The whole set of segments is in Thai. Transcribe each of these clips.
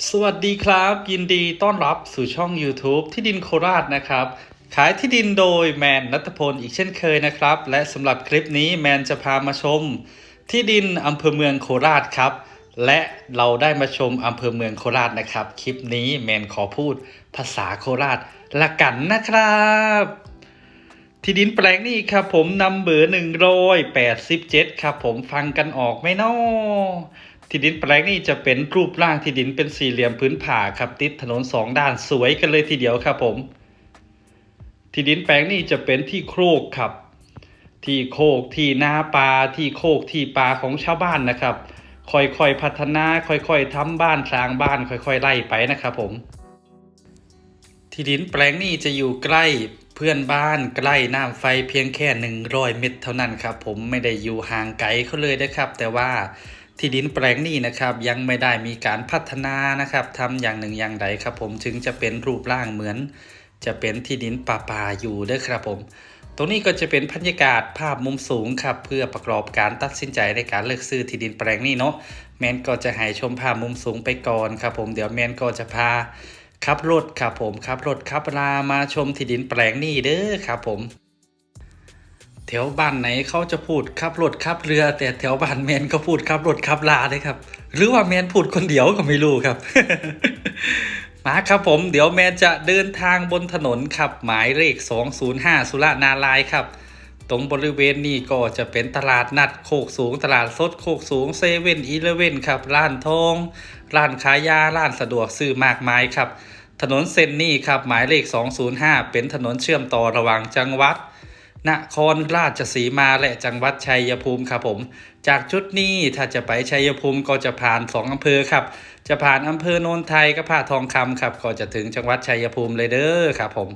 สวัสดีครับ ยินดีต้อนรับสู่ช่อง YouTube ที่ดินโคราชนะครับ ขายที่ดินโดยแมนนัทพลอีกเช่นเคยนะครับ และสำหรับคลิปนี้แมนจะพามาชม ที่ดินอำเภอเมืองโคราชครับ และเราได้มาชมอำเภอเมืองโคราชนะครับ คลิปนี้แมนขอพูดภาษาโคราชละกันนะครับ ที่ดินแปลงนี้ครับผมนำเบอร์หนึ่งร้อยแปดสิบเจ็ดครับผมฟังกันออกไหมนาะ ที่ดินแปลงนี้จะเป็นรูปร่างที่ดินเป็นสี่เหลี่ยมพื้นผ่าครับติดถนนสองด้านสวยกันเลยทีเดียวครับผม ที่ดินแปลงนี้จะเป็นที่โครกครับ ที่โคกที่นาปลาที่โคกที่ปลาของชาวบ้านนะครับ ค่อยๆพัฒนาค่อยๆทำบ้านสร้างบ้านค่อยๆไล่ไปนะครับผม ที่ดินแปลงนี้จะอยู่ใกล้เพื่อนบ้านใกล้น้ำไฟเพียงแค่ 100 เมตรเท่านั้นครับผมไม่ได้อยู่ห่างไกลเขาเลยนะครับ แต่ว่า ที่ดินแปลงนี้นะครับยังไม่ได้มีการพัฒนานะครับทำอย่างหนึ่งอย่างใดครับผมถึงจะเป็นรูปร่างเหมือน จะเป็นที่ดินป่าป่าอยู่ด้อครับผม ตรงนี้ก็จะเป็นบรรยากาศภาพมุมสูงครับเพื่อประกอบการตัดสินใจในการเลือกซื้อที่ดินแปลงนี้เนาะแมนก็จะให้ชมภาพมุมสูงไปก่อนครับผมเดี๋ยวแมนก็จะพาขับรถครับผมขับรถขับรามาชมที่ดินแปลงนี้เด้อครับผม แถวบ้านไหนเขาจะพูดขับรถขับเรือ แต่แถวบ้านแมนก็พูดขับรถขับลาเลยครับ หรือว่าแมนพูดคนเดียวก็ไม่รู้ครับ มาครับผมเดี๋ยวแมนจะเดินทางบนถนนครับหมายเลข 205 สุรานาลายครับ ตรงบริเวณนี้ก็จะเป็นตลาดนัดโคกสูง ตลาดสดโคกสูงเซเว่นอีเลเว่นครับร้านทองร้านขายยาร้านสะดวกซื้อมากมายครับ ถนนเส้นนี้ครับหมายเลข 205 เป็นถนนเชื่อมต่อระหว่างจังหวัด นครราชสีมาและจังหวัดชัยภูมิครับผม จากจุดนี้ถ้าจะไปชัยภูมิก็จะผ่านสองอำเภอครับ จะผ่านอำเภอโนนไทยกับผ่าทองคำครับ ก็จะถึงจังหวัดชัยภูมิเลยเด้อครับผม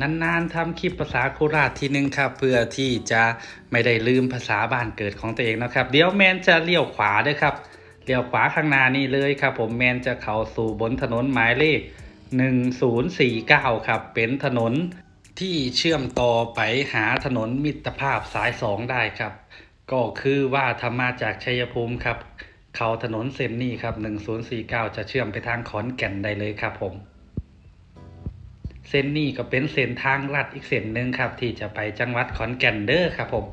นานๆทำคลิปภาษาโคราชทีนึงครับ เพื่อที่จะไม่ได้ลืมภาษาบ้านเกิดของตัวเองนะครับ เดี๋ยวแมนจะเลี้ยวขวาด้วยครับเลี้ยวขวาข้างหน้านี่เลยครับ ผมแมนจะเข้าสู่บนถนนหมายเลข 1049 ครับ เป็นถนนที่เชื่อมต่อไปหาถนนมิตรภาพสาย 2 ได้ครับ ก็คือว่าถ้ามาจากชัยภูมิครับ เขาถนนเส้นนี้ครับ 1049 จะเชื่อมไปทางขอนแก่นได้เลยครับผมเส้นนี้ก็เป็นเส้นทางลัดอีกเส้นหนึ่งครับ ที่จะไปจังหวัดขอนแก่นเด้อครับผม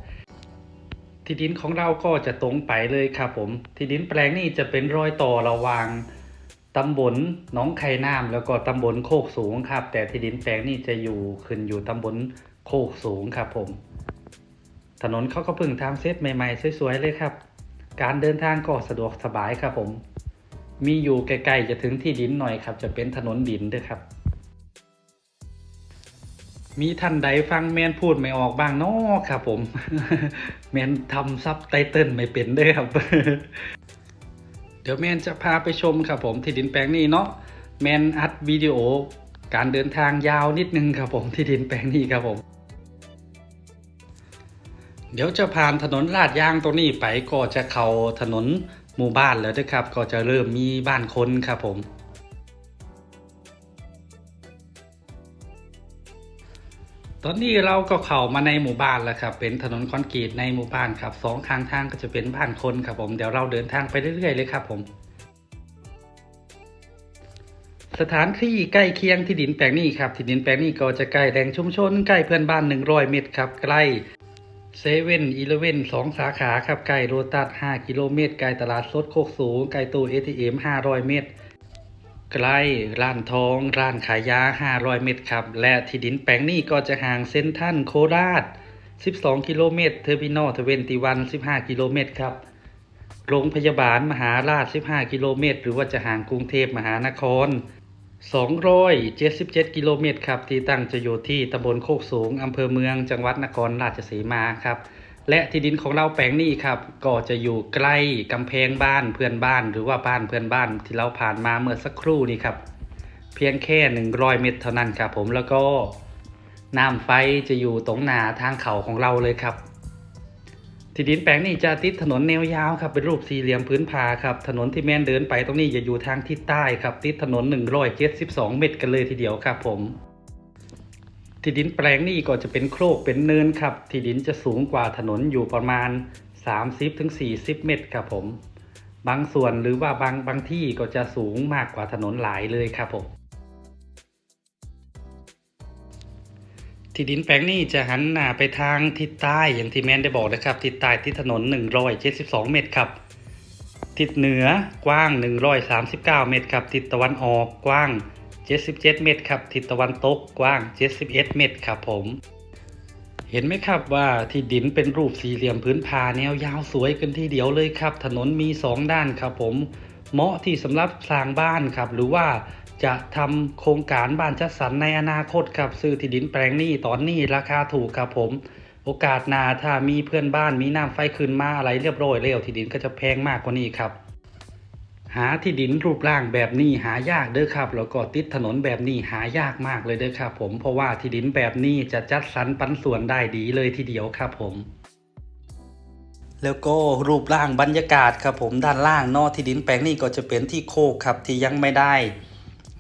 ที่ดินของเราก็จะตรงไปเลยครับผม ที่ดินแปลงนี้จะเป็นรอยต่อระหว่าง ตำบลหนองไข่น้ำแล้วก็ตำบลโคกสูงครับ แต่ที่ดินแปลงนี้จะอยู่ขึ้นอยู่ตำบลโคกสูงครับผม ถนนเขาก็เพิ่งทำเซตใหม่ๆ สวยๆเลยครับ การเดินทางก็สะดวกสบายครับผม มีอยู่ใกล้ๆจะถึงที่ดินหน่อยครับ จะเป็นถนนดินด้วยครับ มีท่านใดฟังแมนพูดไม่ออกบ้างนาะครับผม แมนทำซับไตเติลไม่เป็นด้วยครับ เดี๋ยวแมนจะพาไปชมครับผมที่ดินแปลงนี้เนาะแมนอัดวิดีโอ การเดินทางยาวนิดนึงครับผมที่ดินแปลงนี้ครับผม เดี๋ยวจะผ่านถนนลาดยางตรงนี้ไปก็จะเข้าถนนหมู่บ้านแล้วนะครับ ก็จะเริ่มมีบ้านคนครับผม ตอนนี้เราก็เข้ามาในหมู่บ้านแล้วครับ เป็นถนนคอนกรีตในหมู่บ้านครับสองข้างทางก็จะเป็นบ้านคนครับผม เดี๋ยวเราเดินทางไปเรื่อยๆเลยครับผม สถานที่ใกล้เคียงที่ดินแปลงนี้ครับ ที่ดินแปลงนี้ก็จะใกล้แหล่งชุมชนใกล้เพื่อนบ้าน100เมตรครับ ใกล้เซเว่นอีเลเว่นสองสาขาครับ ใกล้โรตัส5กิโลเมตรใกล้ตลาดสดโคกสูงใกล้ตู้ ATM 500 เมตร ใกล้ร้านทอง ร้านขายยา 500 เมตรครับ และที่ดินแปลงนี้ก็จะห่างเส้นท่านโคราช 12 กิโลเมตร เทอร์มินอลทเวนตีวัน 15 กิโลเมตรครับ โรงพยาบาลมหาราช 15 กิโลเมตร หรือว่าจะห่างกรุงเทพมหานคร 277 กิโลเมตรครับ ที่ตั้งจะอยู่ที่ตำบลโคกสูงอำเภอเมือง จังหวัดนครราชสีมาครับ และที่ดินของเราแปลงนี้ครับ ก็จะอยู่ใกล้กำแพงบ้านเพื่อนบ้าน หรือว่าบ้านเพื่อนบ้านที่เราผ่านมาเมื่อสักครู่นี้ครับ เพียงแค่ 100 เมตรเท่านั้นครับ ผมแล้วก็น้ำไฟจะอยู่ตรงหนาทางเขาของเราเลยครับ ที่ดินแปลงนี้จะติดถนนแนวยาวครับเป็นรูปสี่เหลี่ยมพื้นผาครับถนนที่แมนเดินไปตรงนี้จะอยู่ทางทิศใต้ครับติดถนน 172 เมตรกันเลยทีเดียวครับผม ที่ดินแปลงนี้ก็จะเป็นโครกเป็นเนินครับ ที่ดินจะสูงกว่าถนนอยู่ประมาณ 30-40 เมตรครับผม บางส่วนหรือว่าบางบางที่ก็จะสูงมากกว่าถนนหลายเลยครับผม ที่ดินแปลงนี้จะหันหน้าไปทางทิศใต้อย่างที่แมนได้บอกนะครับ ทิศใต้ที่ถนน 172 เมตรครับ ทิศเหนือกว้าง 139 เมตรครับ ทิศตะวันออกกว้าง 77 เมตรครับ ทิศตะวันตกกว้าง 71 เมตรครับผม เห็นไหมครับว่าที่ดินเป็นรูปสี่เหลี่ยมพื้นผาแนวยาวสวยกันทีเดียวเลยครับ ถนนมีสองด้านครับผม เหมาะที่สำหรับสร้างบ้านครับ หรือว่าจะทำโครงการบ้านจัดสรรในอนาคตครับซื้อที่ดินแปลงนี้ตอนนี้ราคาถูกครับผม โอกาสหน้าถ้ามีเพื่อนบ้านมีน้ำไฟขึ้นมาอะไรเรียบร้อยแล้วที่ดินก็จะแพงมากกว่านี้ครับ หาที่ดินรูปร่างแบบนี้หายากเด้อครับแล้วก็ติดถนนแบบนี้หายากมากเลยเด้อครับ ผมเพราะว่าที่ดินแบบนี้จะจัดสรรปันส่วนได้ดีเลยทีเดียวครับผมแล้วก็รูปร่างบรรยากาศครับผมด้านล่างนอกที่ดินแปลงนี้ก็จะเป็นที่โคกครับที่ยังไม่ได้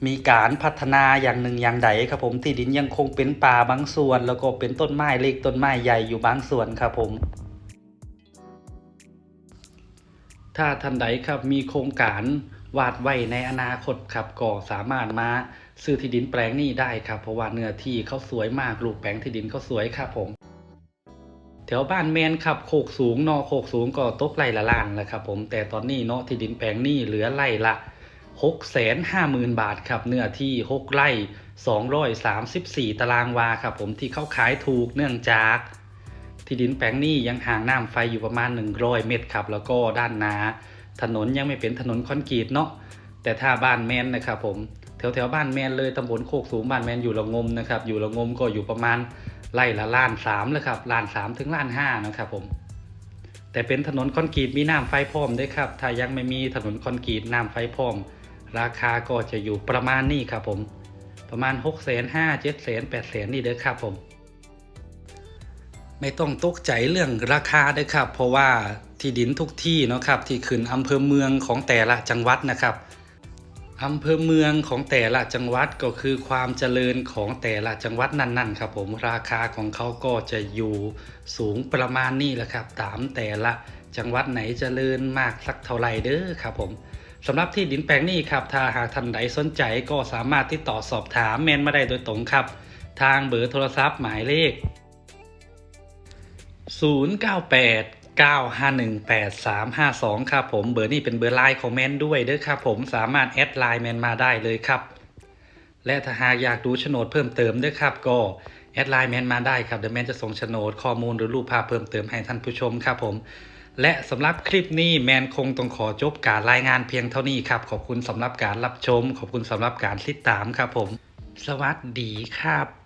มีการพัฒนาอย่างหนึ่งอย่างใดครับผมที่ดินยังคงเป็นป่าบางส่วน แล้วก็เป็นต้นไม้เล็กต้นไม้ใหญ่อยู่บางส่วนครับผม ถ้าท่านใดครับมีโครงการวาดไว้ในอนาคตครับก็สามารถมาซื้อที่ดินแปลงนี้ได้ครับ เพราะว่าเนื้อที่เขาสวยมากรูปแปลงที่ดินเขาสวยครับผมแถวบ้านแมนครับโคกสูงนอโคกสูงก็ตกไร่ละล้านแล้วครับผมแต่ตอนนี้เนาะที่ดินแปลงนี้เหลือไร่ละ หกแสนห้าหมื่นบาทครับเนื้อที่หกไร่สองร้อยสามสิบสี่ตารางวาครับผมที่เขาขายถูกเนื่องจาก ที่ดินแปลงนี้ยังห่างน้ำไฟอยู่ประมาณ 100 เมตรครับ แล้วก็ด้านหนาถนนยังไม่เป็นถนนคอนกรีตเนาะแต่ถ้าบ้านแมนนะครับผมแถวแถวๆบ้านแมนเลยตำบลโคกสูงบ้านแมนอยู่ละงมนะครับอยู่ละงมก็อยู่ประมาณไร่ละล้านสามเลยครับล้านสามถึงล้านห้านะครับผมแต่เป็นถนนคอนกรีตมีน้ำไฟพร้อมด้วยครับ ถ้ายังไม่มีถนนคอนกรีตน้ำไฟพร้อม ราคาก็จะอยู่ประมาณนี้ครับผม ประมาณ6กแสนห้าเจ็ดแสนแปดแสนนี่เด้อครับผม ไม่ต้องตกใจเรื่องราคาเด้อครับ เพราะว่าที่ดินทุกที่เนาะครับ ที่ขึ้นอำเภอเมืองของแต่ละจังหวัดนะครับอำเภอเมืองของแต่ละจังหวัดก็คือความเจริญของแต่ละจังหวัดนั่นๆครับผมราคาของเขาก็จะอยู่สูงประมาณนี้แหละครับ ตามแต่ละจังหวัดไหนเจริญมากสักเท่าไหร่เด้อครับผม สำหรับที่ดินแปลงนี้ครับ ถ้าหากท่านใดสนใจก็สามารถติดต่อสอบถามแมนมาได้โดยตรงครับ ทางเบอร์โทรศัพท์หมายเลข 098 951 8352 ครับผมเบอร์นี้เป็นเบอร์ไลน์ของแมนด้วยเด้อครับผมสามารถแอดไลน์แมนมาได้เลยครับ และถ้าหากอยากดูโฉนดเพิ่มเติมด้วยครับ ก็แอดไลน์แมนมาได้ครับเดี๋ยวแมนจะส่งโฉนดข้อมูลหรือรูปภาพเพิ่มเติมให้ท่านผู้ชมครับผม และสำหรับคลิปนี้แมนคงต้องขอจบการรายงานเพียงเท่านี้ครับ ขอบคุณสำหรับการรับชม ขอบคุณสำหรับการติดตามครับผม สวัสดีครับ